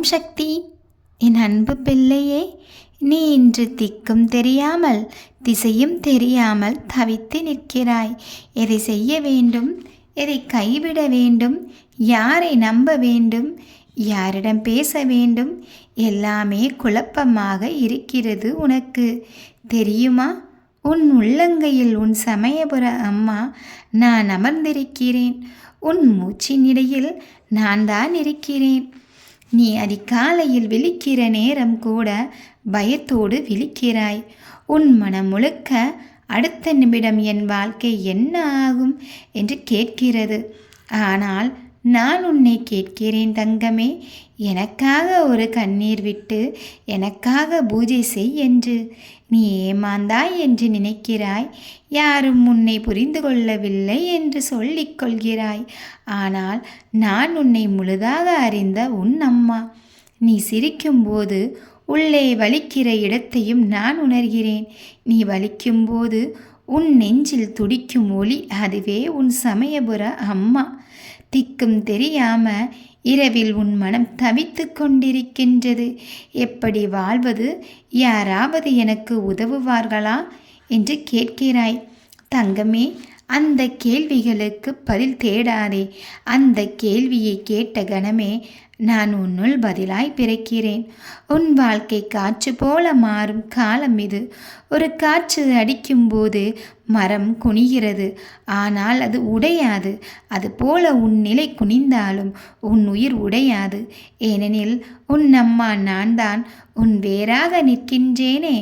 ஓம் சக்தி. என் அன்பு பிள்ளையே நீ இன்று திக்கும் தெரியாமல் திசையும் தெரியாமல் தவித்து நிற்கிறாய். எதை செய்ய வேண்டும்? எதை கைவிட வேண்டும்? யாரை நம்ப வேண்டும்? யாரிடம் பேச வேண்டும்? எல்லாமே குழப்பமாக இருக்கிறது உனக்கு. தெரியுமா? உன் உள்ளங்கையில் உன் சமயபுர அம்மா நான் அமர்ந்திருக்கிறேன். உன் மூச்சின் இடையில் நான் தான் இருக்கிறேன். நீ அதிகாலையில் விழிக்கிற நேரம் கூட பயத்தோடு விழிக்கிறாய். உன் மனம் முழுக்க அடுத்த நிமிடம் என் வாழ்க்கை என்ன ஆகும்? என்று கேட்கிறது. ஆனால் நான் உன்னை கேட்கிறேன் தங்கமே எனக்காக ஒரு கண்ணீர் விட்டு எனக்காக பூஜை செய் என்று. நீ ஏமாந்தாய் என்று நினைக்கிறாய் யாரும் உன்னை புரிந்து கொள்ளவில்லை என்று சொல்லிக்கொள்கிறாய் ஆனால் நான் உன்னை முழுதாக அறிந்த உன் அம்மா. நீ சிரிக்கும்போது உள்ளே வலிக்கிற இடத்தையும் நான் உணர்கிறேன். நீ வலிக்கும்போது உன் நெஞ்சில் துடிக்கும் ஒளி அதுவே உன் சமயபுர அம்மா. திக்கும் தெரியாம இரவில் உன் மனம் தவித்து கொண்டிருக்கின்றது. எப்படி வாழ்வது? யாராவது எனக்கு உதவுவார்களா? என்று கேட்கிறாய். தங்கமே அந்த கேள்விகளுக்கு பதில் தேடாதே. அந்த கேள்வியை கேட்ட கணமே நான் உன்னுள் பதிலாய் பிறக்கிறேன். உன் வாழ்க்கை காற்று போல மாறும் காலம் இது. ஒரு காற்று அடிக்கும்போது மரம் குனிகிறது. ஆனால் அது உடையாது. அதுபோல உன் நிலை குனிந்தாலும் உன் உயிர் உடையாது. ஏனெனில் உன் அம்மா நான் தான் உன் வேறாக நிற்கின்றேனே.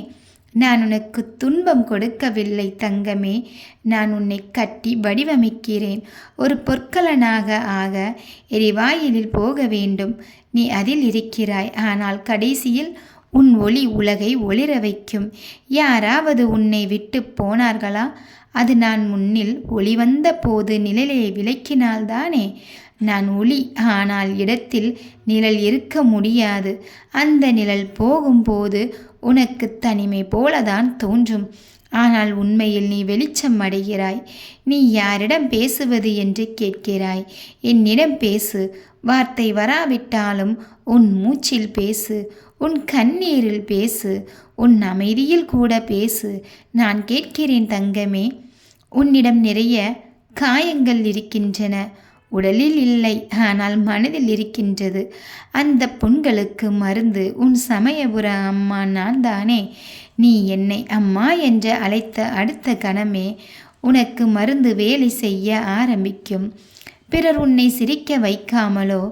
நான் உனக்கு துன்பம் கொடுக்கவில்லை தங்கமே. நான் உன்னை கட்டி வடிவமைக்கிறேன். ஒரு பொற்கலனாக ஆக எரிவாயிலில் போக வேண்டும். நீ அதில் இருக்கிறாய். ஆனால் கடைசியில் உன் ஒளி உலகை ஒளிர வைக்கும். யாராவது உன்னை விட்டு போனார்களா? அது நான் முன்னில் ஒளி வந்த போது நிழலை விளக்கினால்தானே? நான் ஒளி. ஆனால் இடத்தில் நிழல் இருக்க முடியாது. அந்த நிழல் போகும்போது உனக்கு தனிமை போலதான் தோன்றும். ஆனால் உண்மையில் நீ வெளிச்சம் அடைகிறாய். நீ யாரிடம் பேசுவது என்று கேட்கிறாய். என்னிடம் பேசு. வார்த்தை வராவிட்டாலும் உன் மூச்சில் பேசு. உன் கண்ணீரில் பேசு. உன் அமைதியில் கூட பேசு. நான் கேட்கிறேன் தங்கமே. உன்னிடம் நிறைய காயங்கள் இருக்கின்றன. உடலில் இல்லை. ஆனால் மனதில் இருக்கின்றது. அந்த புண்களுக்கு மருந்து உன் சமயபுர அம்மா நான் தானே. நீ என்னை அம்மா என்று அழைத்த அடுத்த கணமே உனக்கு மருந்து வேலை செய்ய ஆரம்பிக்கும். பிறர் உன்னை சிரிக்க வைக்காமலோ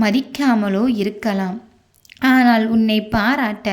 மதிக்காமலோ இருக்கலாம். ஆனால் உன்னை பாராட்ட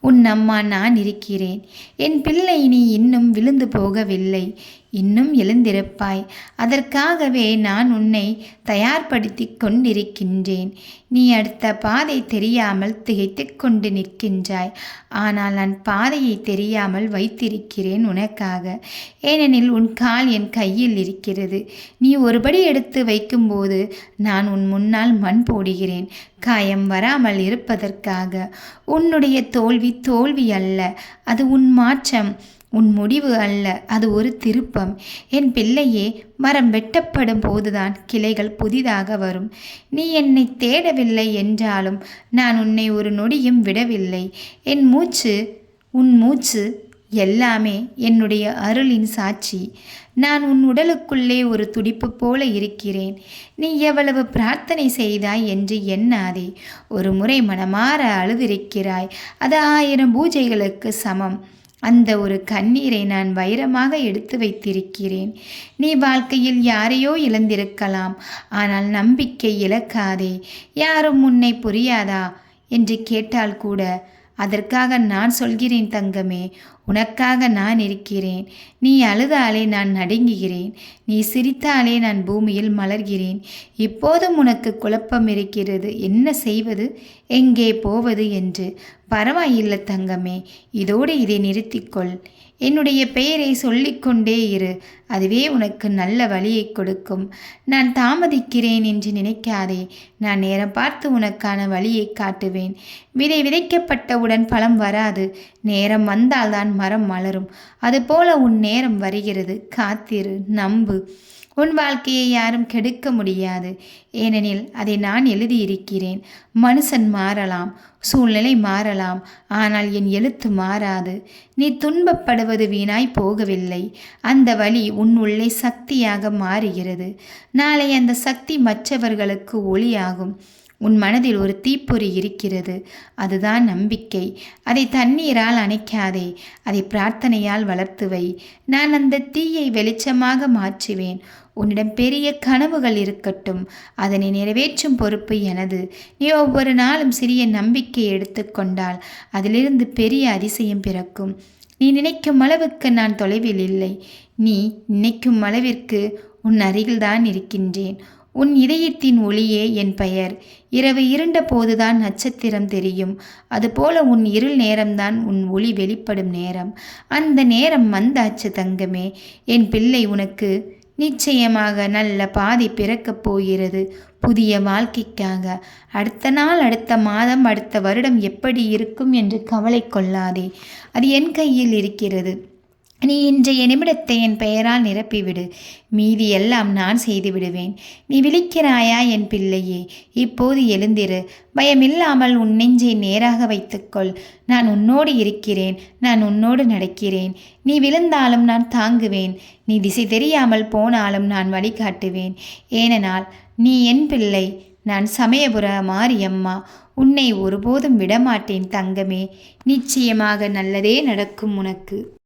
உன் அம்மா நான் இருக்கிறேன். என் பிள்ளை நீ இன்னும் விழுந்து போகவில்லை. இன்னும் எழுந்திருப்பாய். அதற்காகவே நான் உன்னை தயார்படுத்தி கொண்டிருக்கின்றேன். நீ அடுத்த பாதை தெரியாமல் திகைத்து கொண்டு நிற்கின்றாய். ஆனால் நான் பாதையை தெரியாமல் வைத்திருக்கிறேன் உனக்காக. ஏனெனில் உன் கால் என் கையில் இருக்கிறது. நீ ஒருபடி எடுத்து வைக்கும்போது நான் உன் முன்னால் மண் போடுகிறேன். காயம் வராமல் இருப்பதற்காக. உன்னுடைய தோல்வி தோல்வி அல்ல. அது உன் மாற்றம். உன் முடிவு அல்ல அது ஒரு திருப்பம். என் பிள்ளையே மரம் வெட்டப்படும் போதுதான் கிளைகள் புதிதாக வரும். நீ என்னை தேடவில்லை என்றாலும் நான் உன்னை ஒரு நொடியும் விடவில்லை. என் மூச்சு உன் மூச்சு எல்லாமே என்னுடைய அருளின் சாட்சி. நான் உன் உடலுக்குள்ளே ஒரு துடிப்பு போல இருக்கிறேன். நீ எவ்வளவு பிரார்த்தனை செய்தாய் என்று எண்ணாதே. ஒரு முறை மனமாற அழுதிருக்கிறாய். அது ஆயிரம் பூஜைகளுக்கு சமம். அந்த ஒரு கண்ணீரை நான் வைரமாக எடுத்து வைத்திருக்கிறேன். நீ வாழ்க்கையில் யாரையோ இழந்திருக்கலாம். ஆனால் நம்பிக்கை இழக்காதே. யாரும் உன்னை புரியாதா? என்று கேட்டால் கூட அதற்காக நான் சொல்கிறேன் தங்கமே. உனக்காக நான் இருக்கிறேன். நீ அழுதாலே நான் நடுங்குகிறேன். நீ சிரித்தாலே நான் பூமியில் மலர்கிறேன். இப்போதும் உனக்கு குழப்பம் இருக்கிறது. என்ன செய்வது? எங்கே போவது என்று. பரவாயில்லை தங்கமே இதோடு இதை நிறுத்திக்கொள். என்னுடைய பெயரை சொல்லிக்கொண்டே இரு. அதுவே உனக்கு நல்ல வழியை கொடுக்கும். நான் தாமதிக்கிறேன் என்று நினைக்காதே. நான் நேரம் பார்த்து உனக்கான வழியை காட்டுவேன். விதை விதைக்கப்பட்டவுடன் பழம் வராது. நேரம் வந்தால்தான் மரம் மலரும். அதுபோல உன் நேரம் வருகிறது. காத்திரு நம்பு. உன் வாழ்க்கையை யாரும் கெடுக்க முடியாது. ஏனெனில் அதை நான் எழுதியிருக்கிறேன். மனுஷன் மாறலாம் சூழ்நிலை மாறலாம் ஆனால் என் எழுத்து மாறாது. நீ துன்பப்படுவது வீணாய் போகவில்லை. அந்த வழி உன் உள்ளே சக்தியாக மாறுகிறது. நாளை அந்த சக்தி மற்றவர்களுக்கு ஒளியாகும். உன் மனதில் ஒரு தீப்பொறி இருக்கிறது. அதுதான் நம்பிக்கை. அதை தண்ணீரால் அணைக்காதே. அதை பிரார்த்தனையால் வளர்த்து வை. நான் அந்த தீயை வெளிச்சமாக மாற்றுவேன். உன்னிடம் பெரிய கனவுகள் இருக்கட்டும். அதனை நிறைவேற்றும் பொறுப்பு எனது. நீ ஒவ்வொரு நாளும் சிறிய நம்பிக்கை எடுத்துக்கொண்டால் அதிலிருந்து பெரிய அதிசயம் பிறக்கும். நீ நினைக்கும் அளவுக்கு நான் தொலைவில் இல்லை. நீ நினைக்கும் அளவிற்கு உன் அருகில்தான் இருக்கின்றேன். உன் இதயத்தின் ஒளியே என் பெயர். இரவு இருண்ட போதுதான் நட்சத்திரம் தெரியும். அதுபோல உன் இருள் நேரம்தான் உன் ஒளி வெளிப்படும் நேரம். அந்த நேரம் வந்தாச்சு தங்கமே. என் பிள்ளை உனக்கு நிச்சயமாக நல்ல பாதை பிறக்கப் போகிறது புதிய வாழ்க்கைக்காக. அடுத்த நாள் அடுத்த மாதம் அடுத்த வருடம் எப்படி இருக்கும் என்று கவலை கொள்ளாதே. அது என் கையில் இருக்கிறது. நீ இன்றைய நிமிடத்தை என் பெயரால் நிரப்பிவிடு. மீதி எல்லாம் நான் செய்து விடுவேன் நீ விழிக்கிறாயா என் பிள்ளையே? இப்போது எழுந்திரு. பயமில்லாமல் உன் நெஞ்சை நேராக வைத்துக்கொள். நான் உன்னோடு இருக்கிறேன். நான் உன்னோடு நடக்கிறேன். நீ விழுந்தாலும் நான் தாங்குவேன். நீ திசை தெரியாமல் போனாலும் நான் வழிகாட்டுவேன். ஏனெனால் நீ என் பிள்ளை. நான் சமயபுர மாரியம்மா. உன்னை ஒருபோதும் விடமாட்டேன் தங்கமே. நிச்சயமாக நல்லதே நடக்கும் உனக்கு.